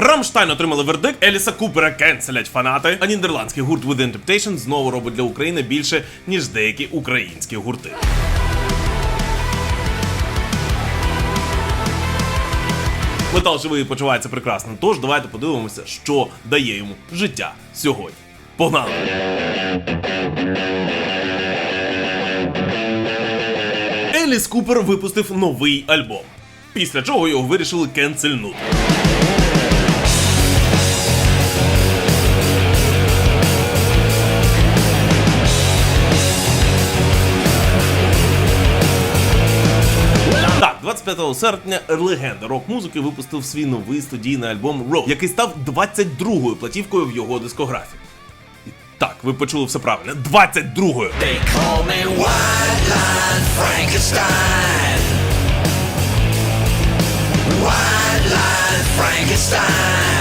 Рамштайн отримали вердикт, Еліса Купера кенселять фанати, а нідерландський гурт Within Temptation знову робить для України більше, ніж деякі українські гурти. Метал живий почувається прекрасно. Тож давайте подивимося, що дає йому життя сьогодні. Погнали! Еліс Купер випустив новий альбом. Після чого його вирішили кенсельнути. 25 серпня легенда рок-музики випустив свій новий студійний альбом Road, який став 22-ю платівкою в його дискографії. І Так, ви почули все правильно. 22-ю! They call me White Frankenstein. White Frankenstein.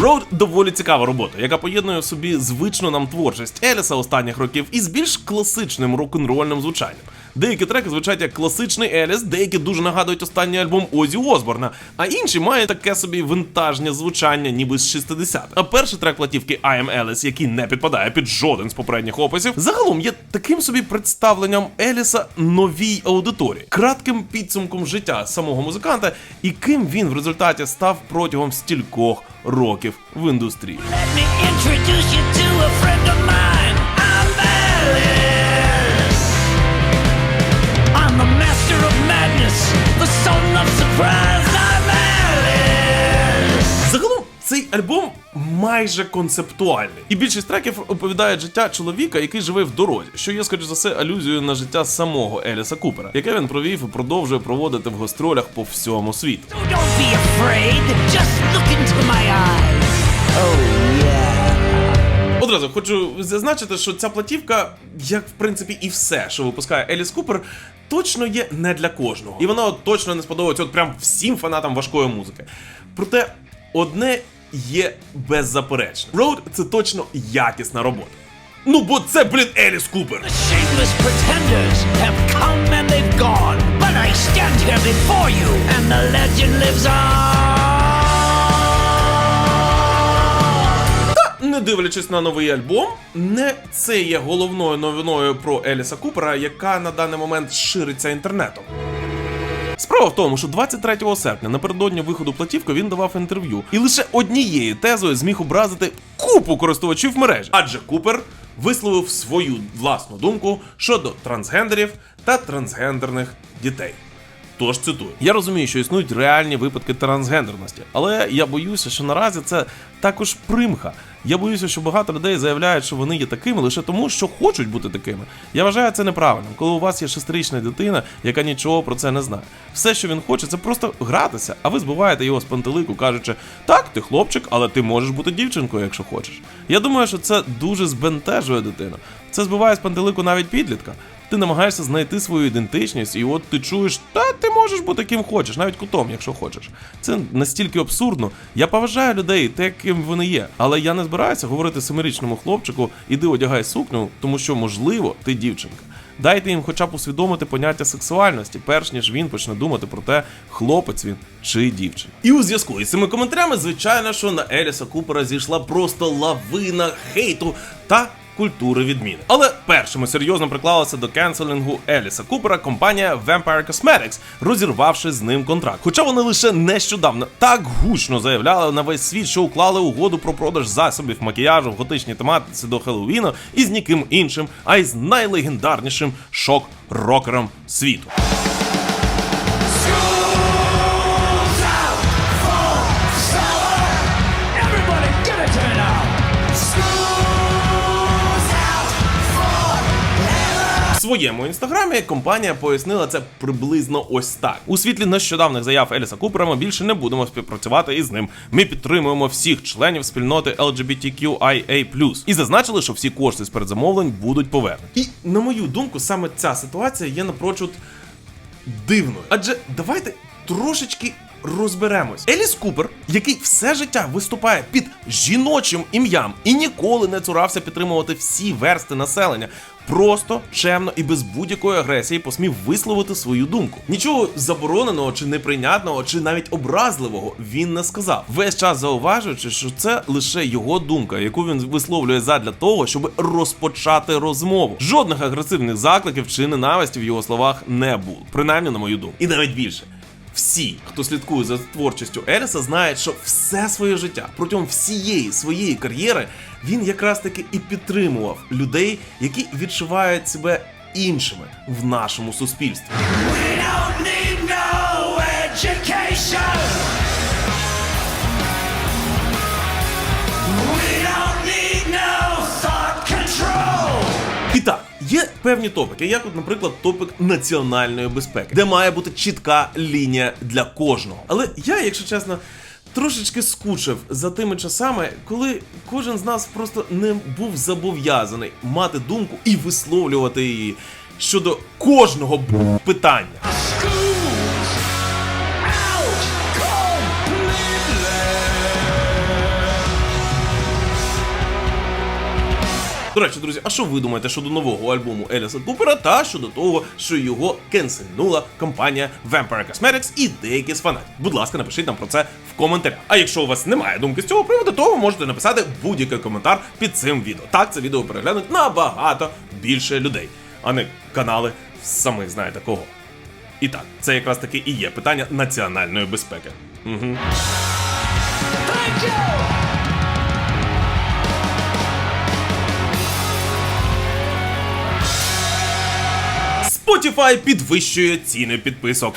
Road доволі цікава робота, яка поєднує в собі звичну нам творчість Еліса останніх років із більш класичним рок-н-рольним звучанням. Деякі треки звучать як класичний Еліс, деякі дуже нагадують останній альбом Озі Осборна, а інші мають таке собі винтажне звучання, ніби з 60-х. А перший трек платівки I Am Alice, який не підпадає під жоден з попередніх описів, загалом є таким собі представленням Еліса новій аудиторії, кратким підсумком життя самого музиканта і ким він в результаті став протягом стількох років в індустрії. Let me introduce you to a friend of mine. Загалом цей альбом майже концептуальний, і більшість треків оповідають життя чоловіка, який живе в дорозі, що є, скоріш за все, алюзією на життя самого Еліса Купера, яке він провів і продовжує проводити в гастролях по всьому світу. So don't be afraid. Just look into my eyes. Oh, yeah. Одразу хочу зазначити, що ця платівка, як в принципі і все, що випускає Еліс Купер, точно є не для кожного. І воно точно не сподобається от прям всім фанатам важкої музики. Проте одне є беззаперечно: Road – це точно якісна робота. Ну бо це, блін, Еліс Купер. But I stand here before you, and the legend lives on. Не дивлячись на новий альбом, не це є головною новиною про Еліса Купера, яка на даний момент шириться інтернетом. Справа в тому, що 23 серпня напередодні виходу платівки він давав інтерв'ю, і лише однією тезою зміг образити купу користувачів мережі. Адже Купер висловив свою власну думку щодо трансгендерів та трансгендерних дітей. Тож цитую: я розумію, що існують реальні випадки трансгендерності, але я боюся, що наразі це також примха. Я боюся, що багато людей заявляють, що вони є такими лише тому, що хочуть бути такими. Я вважаю це неправильним, коли у вас є шестирічна дитина, яка нічого про це не знає. Все, що він хоче, це просто гратися, а ви збиваєте його з пантелику, кажучи, так, ти хлопчик, але ти можеш бути дівчинкою, якщо хочеш. Я думаю, що це дуже збентежує дитину. Це збиває з пантелику навіть підлітка. Ти намагаєшся знайти свою ідентичність, і от ти чуєш, та ти можеш бути ким хочеш, навіть кутом, якщо хочеш. Це настільки абсурдно. Я поважаю людей, те, ким вони є. Але я не збираюся говорити семирічному хлопчику, іди одягай сукню, тому що, можливо, ти дівчинка. Дайте їм хоча б усвідомити поняття сексуальності, перш ніж він почне думати про те, хлопець він чи дівчина. І у зв'язку із цими коментарями, звичайно, що на Еліса Купера зійшла просто лавина хейту та культури відміни. Але першими серйозно приклалася до кенселінгу Еліса Купера компанія Vampire Cosmetics, розірвавши з ним контракт. Хоча вони лише нещодавно так гучно заявляли на весь світ, що уклали угоду про продаж засобів макіяжу в готичній тематиці до Хеллоуіна із ніким іншим, а із найлегендарнішим шок-рокером світу. Своєму інстаграмі компанія пояснила це приблизно ось так. У світлі нещодавних заяв Еліса Купера ми більше не будемо співпрацювати із ним. Ми підтримуємо всіх членів спільноти LGBTQIA+. І зазначили, що всі кошти з передзамовлень будуть повернуті. І на мою думку, саме ця ситуація є напрочуд дивною. Адже давайте трошечки розберемось. Еліс Купер, який все життя виступає під жіночим ім'ям і ніколи не цурався підтримувати всі версти населення, просто, чемно і без будь-якої агресії посмів висловити свою думку. Нічого забороненого чи неприйнятного, чи навіть образливого він не сказав. Весь час зауважуючи, що це лише його думка, яку він висловлює задля того, щоб розпочати розмову. Жодних агресивних закликів чи ненависті в його словах не було, принаймні на мою думку. І навіть більше. Всі, хто слідкує за творчістю Еліса, знають, що все своє життя протягом всієї своєї кар'єри він якраз таки і підтримував людей, які відчувають себе іншими в нашому суспільстві. We don't need no education. Певні топики, як, от, наприклад, топик національної безпеки, де має бути чітка лінія для кожного. Але я, якщо чесно. Трошечки скучив за тими часами, коли кожен з нас просто не був зобов'язаний мати думку і висловлювати її щодо кожного питання. До речі, друзі, а що ви думаєте щодо нового альбому Еліса Купера та щодо того, що його кенсельнула компанія Vampire Cosmetics і деякі з фанатів? Будь ласка, напишіть нам про це в коментарях. А якщо у вас немає думки з цього приводу, то ви можете написати будь-який коментар під цим відео. Так це відео переглянуть набагато більше людей, а не канали самих знаєте кого. І так, це якраз таки і є питання національної безпеки. Угу. Thank you. Spotify підвищує ціни підписок.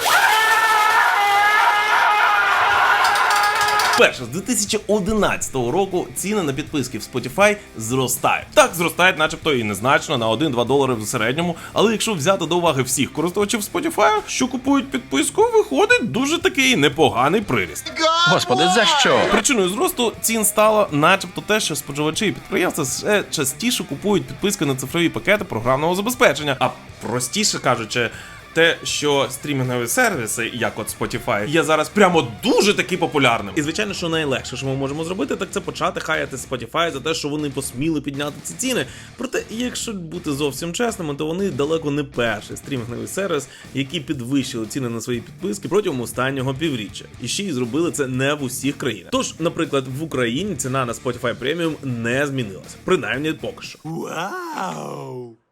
Перше, з 2011 року ціни на підписки в Spotify зростають. Так, зростають, начебто, і незначно на 1-2 долари в середньому. Але якщо взяти до уваги всіх користувачів Spotify, що купують підписку, виходить дуже такий непоганий приріст. Господи, за що? Причиною зросту цін стало, начебто, те, що споживачі і підприємства все частіше купують підписки на цифрові пакети програмного забезпечення. А простіше кажучи. Те, що стрімінгові сервіси, як от Spotify, є зараз прямо дуже таки популярним. І звичайно, що найлегше, що ми можемо зробити, так це почати хаяти Spotify за те, що вони посміли підняти ці ціни. Проте, якщо бути зовсім чесними, то вони далеко не перший стрімінговий сервіс, які підвищили ціни на свої підписки протягом останнього півріччя. І ще й зробили це не в усіх країнах. Тож, наприклад, в Україні ціна на Spotify Premium не змінилася, принаймні поки що.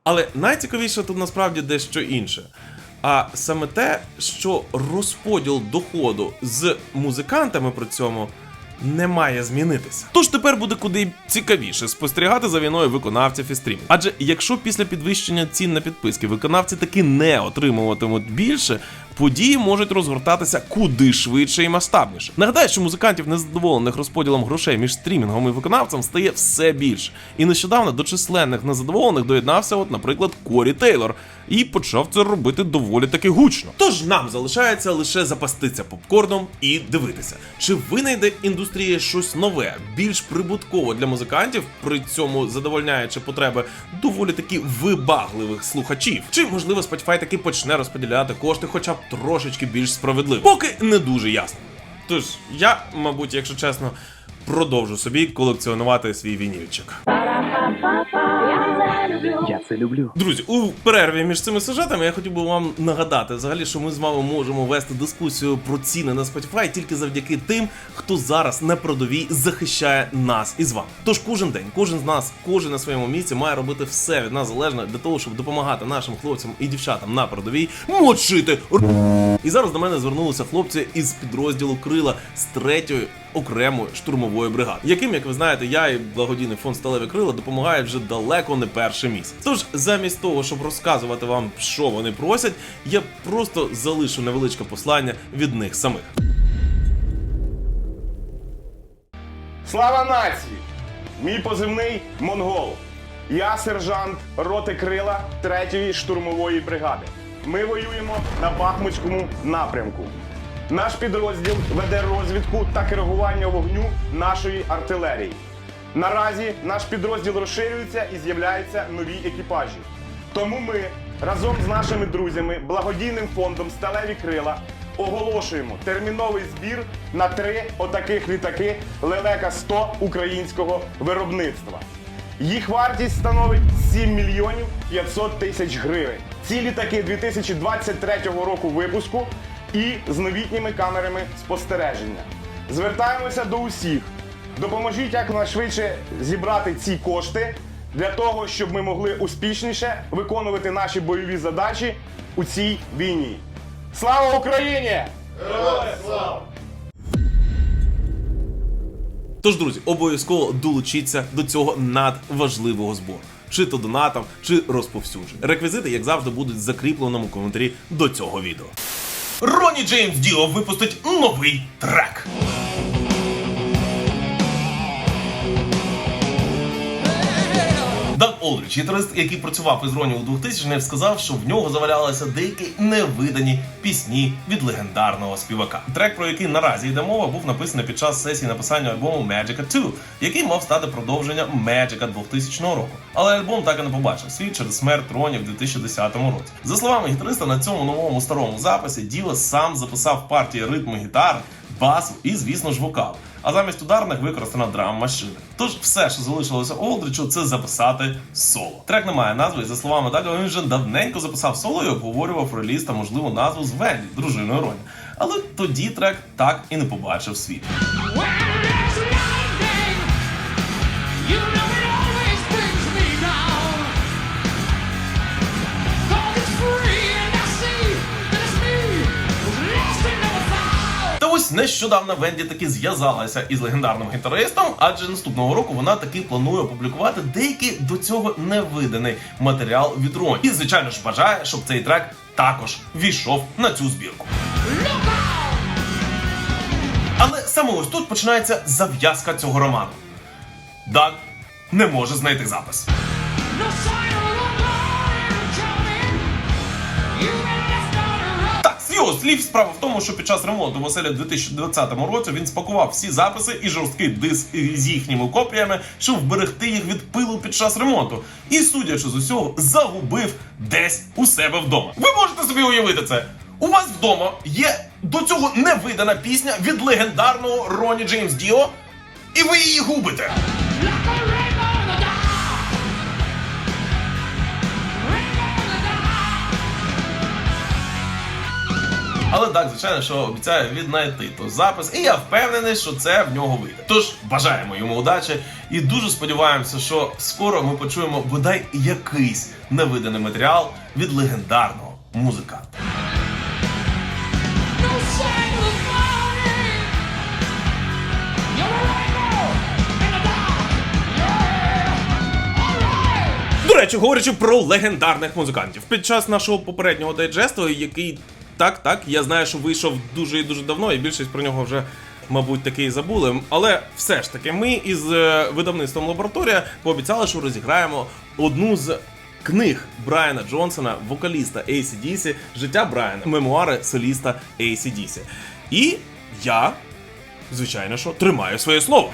Але найцікавіше тут насправді дещо інше. А саме те, що розподіл доходу з музикантами при цьому не має змінитися. Тож тепер буде куди цікавіше спостерігати за війною виконавців і стрімів. Адже якщо після підвищення цін на підписки виконавці таки не отримуватимуть більше, події можуть розгортатися куди швидше і масштабніше. Нагадаю, що музикантів, незадоволених розподілом грошей між стрімінгом і виконавцем, стає все більше. І нещодавно до численних незадоволених доєднався, от, наприклад, Корі Тейлор, і почав це робити доволі таки гучно. Тож нам залишається лише запастися попкорном і дивитися, чи винайде індустрія щось нове, більш прибутково для музикантів, при цьому задовольняючи потреби доволі таки вибагливих слухачів. Чи можливо Spotify таки почне розподіляти кошти, хоча б трошечки більш справедливо? Поки не дуже ясно. Тож я, мабуть, якщо чесно, продовжу собі колекціонувати свій вінільчик. Я це люблю. Друзі, у перерві між цими сюжетами я хотів би вам нагадати взагалі, що ми з вами можемо вести дискусію про ціни на Spotify тільки завдяки тим, хто зараз на продовій захищає нас із вами. Тож кожен день, кожен з нас, кожен на своєму місці має робити все від нас залежне для того, щоб допомагати нашим хлопцям і дівчатам на продовій мочити. І зараз до мене звернулися хлопці із підрозділу Крила з третьої окремої штурмової бригади, яким, як ви знаєте, я і благодійний фонд Сталеві Крила допомагають вже далеко не перший місяць. Тож, замість того, щоб розказувати вам, що вони просять, я просто залишу невеличке послання від них самих. Слава нації! Мій позивний Монгол. Я сержант роти крила 3-ї штурмової бригади. Ми воюємо на Бахмутському напрямку. Наш підрозділ веде розвідку та керування вогню нашої артилерії. Наразі наш підрозділ розширюється і з'являються нові екіпажі. Тому ми разом з нашими друзями, благодійним фондом Сталеві крила оголошуємо терміновий збір на три отаких літаки Лелека 100 українського виробництва. Їх вартість становить 7 мільйонів 500 тисяч гривень. Ці літаки 2023 року випуску і з новітніми камерами спостереження. Звертаємося до усіх. Допоможіть якнайшвидше зібрати ці кошти для того, щоб ми могли успішніше виконувати наші бойові задачі у цій війні. Слава Україні! Слава! Тож, друзі, обов'язково долучіться до цього надважливого збору. Чи то донатом, чи розповсюдженням. Реквізити, як завжди, будуть в закріпленому коментарі до цього відео. Роні Джеймс Діо випустить новий трек. Даг Олдріч, гітарист, який працював із Роні у 2000-х, сказав, що в нього завалялися деякі невидані пісні від легендарного співака. Трек, про який наразі йде мова, був написаний під час сесії написання альбому Magica 2, який мав стати продовженням Magica 2000 року. Але альбом так і не побачив світ через смерть Роні в 2010 році. За словами гітариста, на цьому новому старому записі Діо сам записав партії ритму гітар, басу і, звісно ж, вокал. А замість ударних використана драм машина. Тож все, що залишилося Олдричу, це записати соло. Трек не має назви, і за словами Дага, він вже давненько записав соло і обговорював реліз та можливу назву з Венді, дружиною Роні. Але тоді трек так і не побачив світ. Нещодавно Венді таки зв'язалася із легендарним гітаристом, адже наступного року вона таки планує опублікувати деякий до цього невиданий матеріал від Роні. І звичайно ж бажає, щоб цей трек також війшов на цю збірку. Але саме ось тут починається зав'язка цього роману. Даг не може знайти запис. Його слів, справа в тому, що під час ремонту в оселі в 2020 році він спакував всі записи і жорсткий диск з їхніми копіями, щоб вберегти їх від пилу під час ремонту. І, судячи з усього, загубив десь у себе вдома. Ви можете собі уявити це. У вас вдома є до цього невидана пісня від легендарного Роні Джеймс Діо, і ви її губите. Але так, звичайно, що обіцяє віднайти той запис, і я впевнений, що це в нього вийде. Тож бажаємо йому удачі і дуже сподіваємося, що скоро ми почуємо бодай якийсь невиданий матеріал від легендарного музиканта. До речі, говорячи про легендарних музикантів, під час нашого попереднього дайджесту, який так, так, я знаю, що вийшов дуже і дуже давно, і більшість про нього вже. Мабуть, таки і забули, але все ж таки, ми із е, видавництвом лабораторія пообіцяли, що розіграємо одну з книг Брайана Джонсона, вокаліста ACDC, життя Брайана, мемуари соліста ACDC. І я, звичайно, що тримаю своє слово.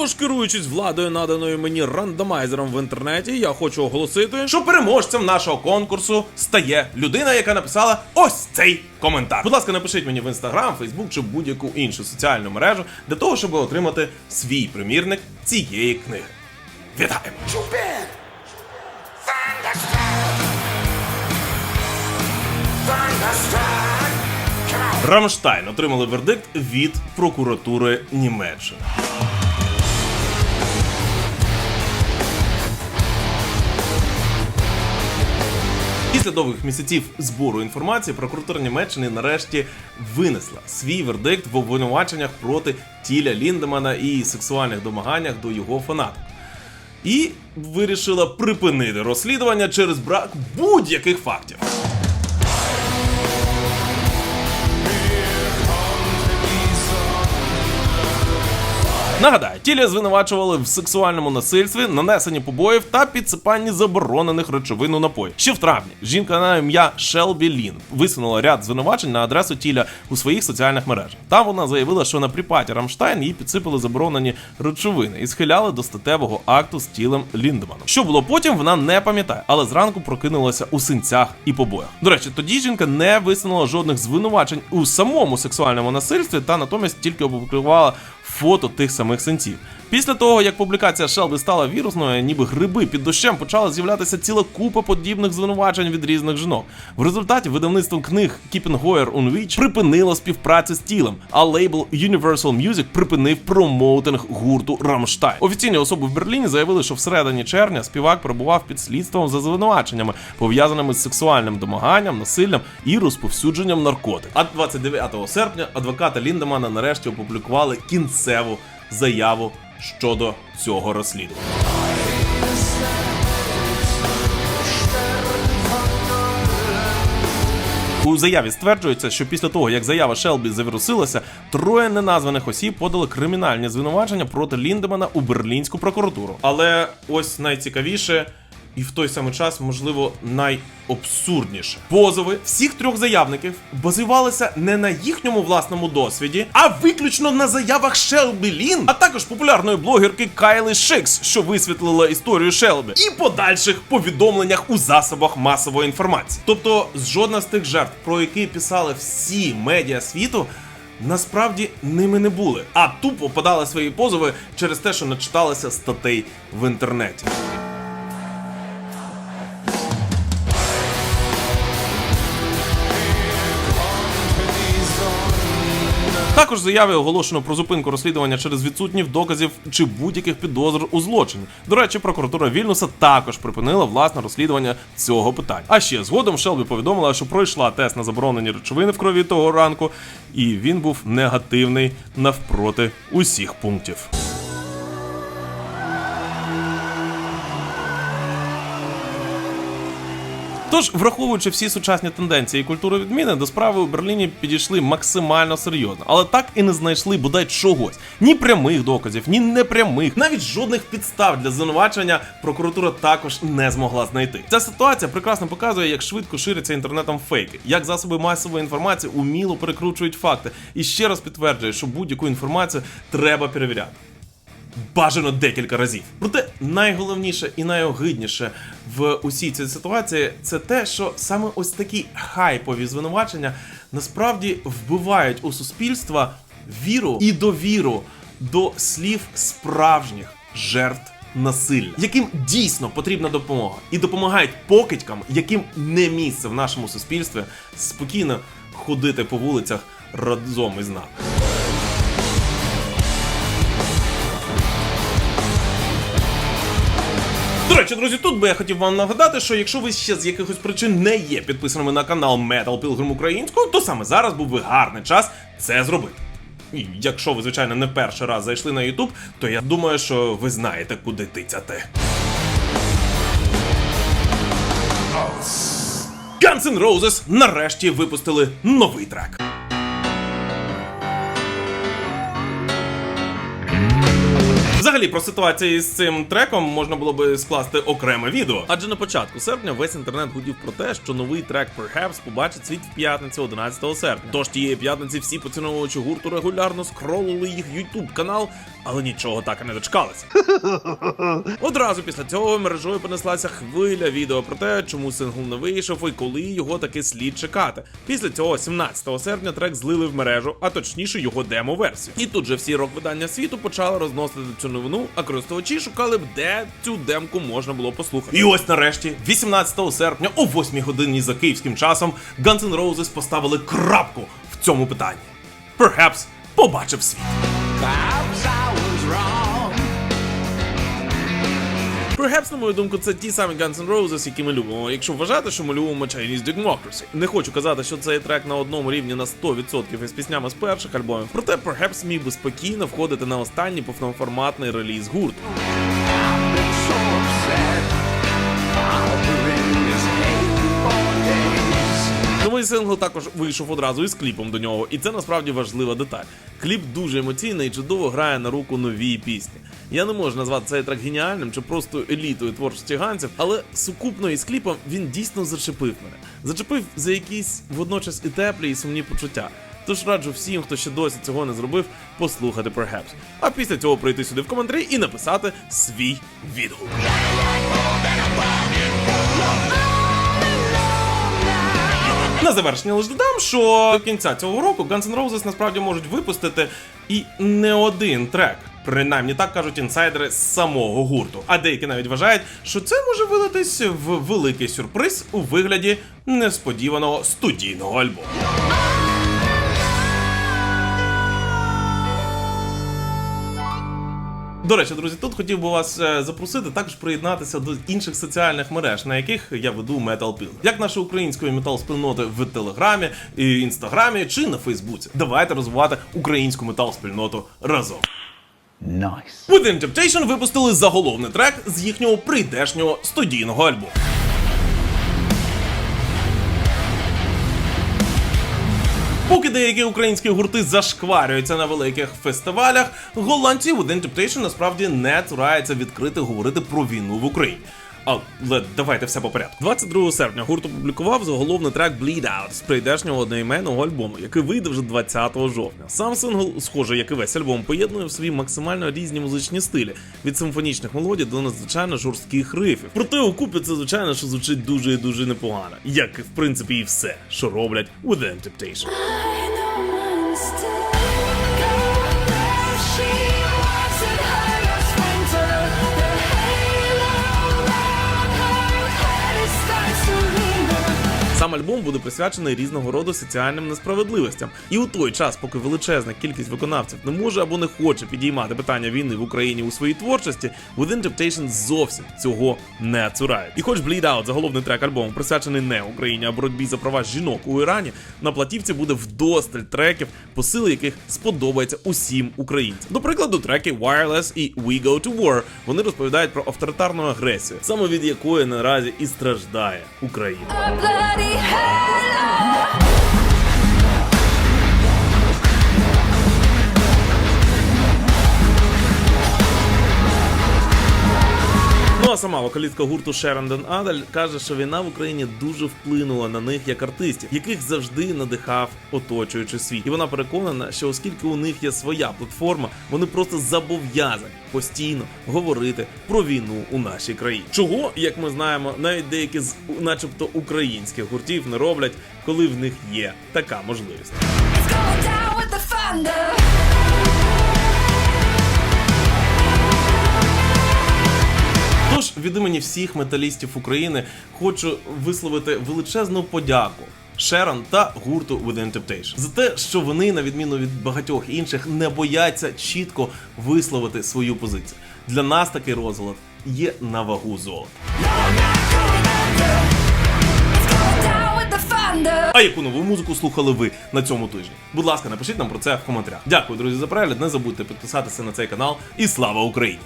Тож, керуючись владою, наданою мені рандомайзером в інтернеті, я хочу оголосити, що переможцем нашого конкурсу стає людина, яка написала ось цей коментар. Будь ласка, напишіть мені в інстаграм, фейсбук чи будь-яку іншу соціальну мережу для того, щоб отримати свій примірник цієї книги. Вітаємо! Рамштайн отримали вердикт від прокуратури Німеччини. Після довгих місяців збору інформації прокуратура Німеччини нарешті винесла свій вердикт в обвинуваченнях проти Тіля Ліндемана і сексуальних домаганнях до його фанаток. І вирішила припинити розслідування через брак будь-яких фактів. Нагадаю, тіля звинувачували в сексуальному насильстві, нанесенні побоїв та підсипанні заборонених речовин у напої. Ще в травні жінка на ім'я Шелбі Лін висунула ряд звинувачень на адресу тіля у своїх соціальних мережах. Там вона заявила, що на припаті Рамштайн їй підсипали заборонені речовини і схиляли до статевого акту з тілем Ліндеманом. Що було потім, вона не пам'ятає, але зранку прокинулася у синцях і побоях. До речі, тоді жінка не висунула жодних звинувачень у самому сексуальному насильстві та натомість тільки опублікувала фото тих самих синців. Після того, як публікація Шелбі стала вірусною, ніби гриби під дощем почала з'являтися ціла купа подібних звинувачень від різних жінок. В результаті видавництво книг Keeping Goyer Unwich припинило співпрацю з тілом, а лейбл Universal Music припинив промоутинг гурту Рамштайн. Офіційні особи в Берліні заявили, що всередині червня співак перебував під слідством за звинуваченнями, пов'язаними з сексуальним домаганням, насиллям і розповсюдженням наркотиків. А 29 серпня адвокати Ліндемана нарешті опублікували кінцеву заяву щодо цього розслідування. У заяві стверджується, що після того, як заява Шелбі завірусилася, троє неназваних осіб подали кримінальні звинувачення проти Ліндемана у берлінську прокуратуру. Але ось найцікавіше. І в той самий час, можливо, найобсурдніше. Позови всіх трьох заявників базувалися не на їхньому власному досвіді, а виключно на заявах Шелбі Лін, а також популярної блогерки Кайли Шикс, що висвітлила історію Шелбі, і подальших повідомленнях у засобах масової інформації. Тобто, жодна з тих жертв, про які писали всі медіа світу. Насправді ними не були, а тупо подали свої позови через те, що начиталися статей в інтернеті. Також заяви оголошено про зупинку розслідування через відсутніх доказів чи будь-яких підозр у злочині. До речі, прокуратура Вільнюса також припинила власне розслідування цього питання. А ще згодом Шелбі повідомила, що пройшла тест на заборонені речовини в крові того ранку, і він був негативний навпроти усіх пунктів. Тож, враховуючи всі сучасні тенденції і культуру відміни, до справи у Берліні підійшли максимально серйозно, але так і не знайшли бодай чогось. Ні прямих доказів, ні непрямих, навіть жодних підстав для звинувачення прокуратура також не змогла знайти. Ця ситуація прекрасно показує, як швидко ширяться інтернетом фейки, як засоби масової інформації уміло перекручують факти, і ще раз підтверджує, що будь-яку інформацію треба перевіряти бажано декілька разів. Проте найголовніше і найогидніше в усій цій ситуації це те, що саме ось такі хайпові звинувачення насправді вбивають у суспільства віру і довіру до слів справжніх жертв. Насилля, яким дійсно потрібна допомога, і допомагають покидькам, яким не місце в нашому суспільстві спокійно ходити по вулицях разом із нами. Речі, друзі, тут би я хотів вам нагадати, що якщо ви ще з якихось причин не є підписаними на канал Metal Pilgrim українською, то саме зараз був би гарний час це зробити. І якщо ви, звичайно, не перший раз зайшли на YouTube, то я думаю, що ви знаєте, куди тицяти. Guns N' Roses нарешті випустили новий трек. Взагалі про ситуацію з цим треком можна було би скласти окреме відео. Адже на початку серпня весь інтернет гудів про те, що новий трек Perhaps побачить світ в п'ятницю 11 серпня. Тож тієї п'ятниці всі поціновувачі гурту регулярно скролили їх YouTube канал, але нічого так і не дочекалися. Одразу після цього мережою понеслася хвиля відео про те, чому сингл не вийшов і коли його таки слід чекати. Після цього, 17 серпня, трек злили в мережу, а точніше його демо-версію. І тут же всі рок-видання світу почали розносити цю новину, а користувачі шукали б, де цю демку можна було послухати. І ось нарешті, 18 серпня, о 8 годині за київським часом, Guns N' Roses поставили крапку в цьому питанні. Perhaps побачив світ. Perhaps на мою думку, це ті самі Guns N' Roses, які ми любимо. Якщо вважати, що ми любимо Chinese Democracy. Не хочу казати, що цей трек на одному рівні на 100% із піснями з перших альбомів. Проте Perhaps міг би спокійно входити на останній повноформатний реліз гурту. Новий сингл також вийшов одразу із кліпом до нього, і це насправді важлива деталь. Кліп дуже емоційний і чудово грає на руку новій пісні. Я не можу назвати цей трек геніальним чи просто елітою творчості ганців, але сукупно із кліпом він дійсно зачепив мене. Зачепив за якісь водночас і теплі, і сумні почуття. Тож раджу всім, хто ще досі цього не зробив, послухати Perhaps. А після цього прийти сюди в коментарі і написати свій відгук. На завершення лише додам, що до кінця цього року Guns N' Roses насправді можуть випустити і не один трек. Принаймні так кажуть інсайдери з самого гурту. А деякі навіть вважають, що це може вилитись в великий сюрприз у вигляді несподіваного студійного альбому. До речі, друзі, тут хотів би вас е, запросити також приєднатися до інших соціальних мереж, на яких я веду Metal Pill. як нашої української метал спільноти в Телеграмі, і Інстаграмі чи на Фейсбуці. Давайте розвивати українську метал спільноту разом. Nice. Within Temptation випустили заголовний трек з їхнього прийдешнього студійного альбому. Поки деякі українські гурти зашкварюються на великих фестивалях, голландці Within Temptation насправді не цурається відкрити говорити про війну в Україні. Але давайте все по порядку. 22 серпня гурт опублікував заголовний трек Bleed Out з прийдешнього одноіменного альбому, який вийде вже 20 жовтня. Сам сингл, схоже, як і весь альбом, поєднує в собі максимально різні музичні стилі від симфонічних мелодій до надзвичайно жорстких рифів. Проте у купі це звичайно, що звучить дуже і дуже непогано, як в принципі і все, що роблять Within Temptation. Сам альбом буде присвячений різного роду соціальним несправедливостям. І у той час, поки величезна кількість виконавців не може або не хоче підіймати питання війни в Україні у своїй творчості, Within Temptation зовсім цього не цурають. І хоч Bleed Out, заголовний трек альбому, присвячений не Україні, а боротьбі за права жінок у Ірані, на платівці буде вдосталь треків, посили яких сподобається усім українцям. До прикладу, треки Wireless і We Go to War. Вони розповідають про авторитарну агресію, саме від якої наразі і страждає Україна. hello. Ну а сама вокалістка гурту Шеренден Адель каже, що війна в Україні дуже вплинула на них як артистів, яких завжди надихав оточуючий світ. І вона переконана, що оскільки у них є своя платформа, вони просто зобов'язані постійно говорити про війну у нашій країні. Чого, як ми знаємо, навіть деякі з, начебто, українських гуртів не роблять, коли в них є така можливість. It's від імені всіх металістів України хочу висловити величезну подяку. Шерон та гурту Within Temptation за те, що вони, на відміну від багатьох інших, не бояться чітко висловити свою позицію. Для нас такий розголод є на вагу золота. А яку нову музику слухали ви на цьому тижні? Будь ласка, напишіть нам про це в коментарях. Дякую, друзі, за перегляд. Не забудьте підписатися на цей канал і слава Україні!